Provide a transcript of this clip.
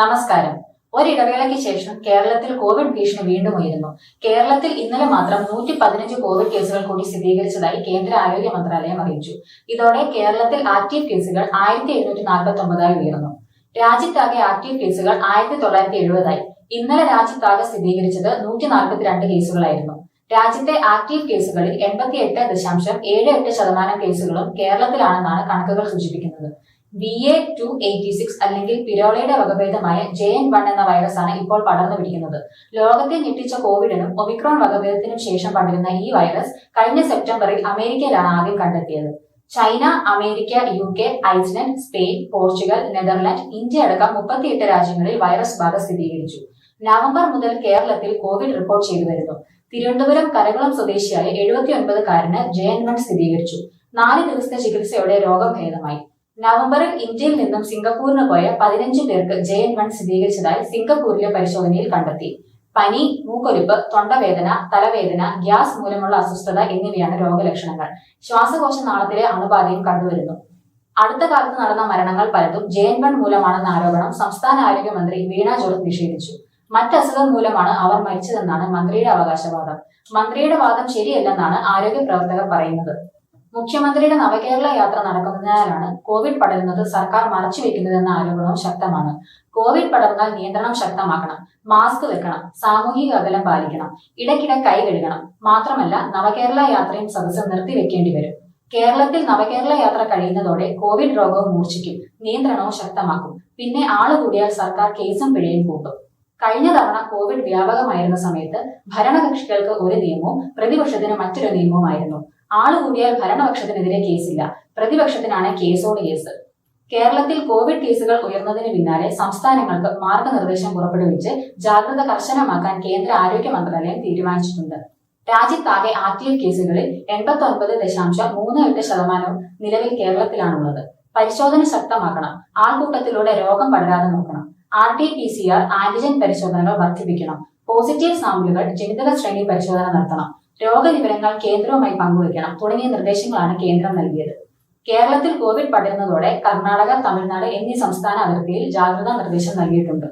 നമസ്കാരം. ഒരിടവേളയ്ക്ക് ശേഷം കേരളത്തിൽ കോവിഡ് ഭീഷണി വീണ്ടും ഉയരുന്നു. കേരളത്തിൽ ഇന്നലെ മാത്രം നൂറ്റി പതിനഞ്ച് കോവിഡ് കേസുകൾ കൂടി സ്ഥിരീകരിച്ചതായി കേന്ദ്ര ആരോഗ്യ മന്ത്രാലയം അറിയിച്ചു. ഇതോടെ കേരളത്തിൽ ആക്റ്റീവ് കേസുകൾ ആയിരത്തി എഴുന്നൂറ്റി നാൽപ്പത്തി ഒമ്പതായി ഉയർന്നു. രാജ്യത്താകെ ആക്റ്റീവ് കേസുകൾ ആയിരത്തി തൊള്ളായിരത്തി എഴുപതായി ഇന്നലെ രാജ്യത്താകെ സ്ഥിരീകരിച്ചത് നൂറ്റി നാൽപ്പത്തിരണ്ട് കേസുകളായിരുന്നു. രാജ്യത്തെ ആക്റ്റീവ് കേസുകളിൽ എൺപത്തിയെട്ട് ദശാംശം ഏഴ് എട്ട് ശതമാനം കേസുകളും കേരളത്തിലാണെന്നാണ് കണക്കുകൾ സൂചിപ്പിക്കുന്നത്. B A two eighty six അല്ലെങ്കിൽ പിരോളയുടെ വകഭേദമായ ജെ എൻ വൺ എന്ന വൈറസാണ് ഇപ്പോൾ പടർന്നു പിടിക്കുന്നത്. ലോകത്തെ ഞെട്ടിച്ച കോവിഡിനും ഒമിക്രോൺ വകഭേദത്തിനും ശേഷം പടരുന്ന ഈ വൈറസ് കഴിഞ്ഞ സെപ്റ്റംബറിൽ അമേരിക്കയിലാണ് ആദ്യം കണ്ടെത്തിയത്. China America U K Iceland Spain Portugal Netherland India അടക്കം മുപ്പത്തിയെട്ട് രാജ്യങ്ങളിൽ വൈറസ് ബാധ സ്ഥിരീകരിച്ചു. നവംബർ മുതൽ കേരളത്തിൽ കോവിഡ് റിപ്പോർട്ട് ചെയ്തു വരുന്നു. തിരുവനന്തപുരം കരകുളം സ്വദേശിയായ എഴുപത്തിയൊൻപത് കാരന് ജെ എൻ വൺ സ്ഥിരീകരിച്ചു. നാല് ദിവസത്തെ ചികിത്സയോടെ രോഗം ഭേദമായി നവംബറിൽ ഇന്ത്യയിൽ നിന്നും സിംഗപ്പൂരിന് പോയ പതിനഞ്ച് പേർക്ക് ജെ എൻ വൺ സ്ഥിരീകരിച്ചതായി സിംഗപ്പൂരിലെ പരിശോധനയിൽ കണ്ടെത്തി. പനി മൂക്കൊലിപ്പ് തൊണ്ടവേദന തലവേദന ഗ്യാസ് മൂലമുള്ള അസ്വസ്ഥത എന്നിവയാണ് രോഗലക്ഷണങ്ങൾ. ശ്വാസകോശ നാളത്തിലെ അണുബാധയും കണ്ടുവരുന്നു. അടുത്ത കാലത്ത് നടന്ന മരണങ്ങൾ പലതും ജെ എൻ വൺ മൂലമാണെന്ന ആരോപണം സംസ്ഥാന ആരോഗ്യമന്ത്രി വീണ ജോർജ് നിഷേധിച്ചു. മറ്റസുഖം മൂലമാണ് അവർ മരിച്ചതെന്നാണ് മന്ത്രിയുടെ അവകാശവാദം. മന്ത്രിയുടെ വാദം ശരിയല്ലെന്നാണ് ആരോഗ്യ പ്രവർത്തകർ പറയുന്നത്. മുഖ്യമന്ത്രിയുടെ നവകേരള യാത്ര നടക്കുന്നതിനാലാണ് കോവിഡ് പടരുന്നത് സർക്കാർ മറച്ചുവെക്കുന്നതെന്ന ആരോപണവും ശക്തമാണ്. കോവിഡ് പടർന്നാൽ നിയന്ത്രണം ശക്തമാക്കണം മാസ്ക് വെക്കണം സാമൂഹിക അകലം പാലിക്കണം ഇടയ്ക്കിടെ കൈ കഴുകണം. മാത്രമല്ല നവകേരള യാത്രയും നിർത്തി നിർത്തിവെക്കേണ്ടി വരും. കേരളത്തിൽ നവകേരള യാത്ര കഴിയുന്നതോടെ കോവിഡ് രോഗവും മൂർച്ഛിക്കും നിയന്ത്രണവും ശക്തമാക്കും. പിന്നെ ആൾ കൂടിയാൽ സർക്കാർ കേസും പിഴയും കൂട്ടും. കഴിഞ്ഞ തവണ കോവിഡ് വ്യാപകമായിരുന്ന സമയത്ത് ഭരണകക്ഷികൾക്ക് ഒരു നിയമവും പ്രതിപക്ഷത്തിന് മറ്റൊരു നിയമവുമായിരുന്നു. ആൾ കൂടിയാൽ ഭരണപക്ഷത്തിനെതിരെ കേസില്ല. പ്രതിപക്ഷത്തിനാണ് കേസോട് കേസ്. കേരളത്തിൽ കോവിഡ് കേസുകൾ ഉയർന്നതിന് പിന്നാലെ സംസ്ഥാനങ്ങൾക്ക് മാർഗനിർദ്ദേശം പുറപ്പെടുവിച്ച് ജാഗ്രത കർശനമാക്കാൻ കേന്ദ്ര ആരോഗ്യ മന്ത്രാലയം തീരുമാനിച്ചിട്ടുണ്ട്. രാജ്യത്താകെ ആക്റ്റീവ് കേസുകളിൽ എൺപത്തി ഒൻപത് ദശാംശം മൂന്ന് എട്ട് ശതമാനവും നിലവിൽ കേരളത്തിലാണുള്ളത്. പരിശോധന ശക്തമാക്കണം. ആൾക്കൂട്ടത്തിലൂടെ രോഗം പടരാതെ നോക്കണം. R T P C R antigen പരിശോധനകൾ വർദ്ധിപ്പിക്കണം. പോസിറ്റീവ് സാമ്പിളുകൾ ജനിതക ശ്രേണി പരിശോധന നടത്തണം. രോഗവിവരങ്ങൾ കേന്ദ്രവുമായി പങ്കുവയ്ക്കണം തുടങ്ങിയ നിർദ്ദേശങ്ങളാണ് കേന്ദ്രം നൽകിയത്. കേരളത്തിൽ കോവിഡ് പടരുന്നതോടെ കർണാടക തമിഴ്നാട് എന്നീ സംസ്ഥാന അതിർത്തിയിൽ ജാഗ്രതാ നിർദ്ദേശം നൽകിയിട്ടുണ്ട്.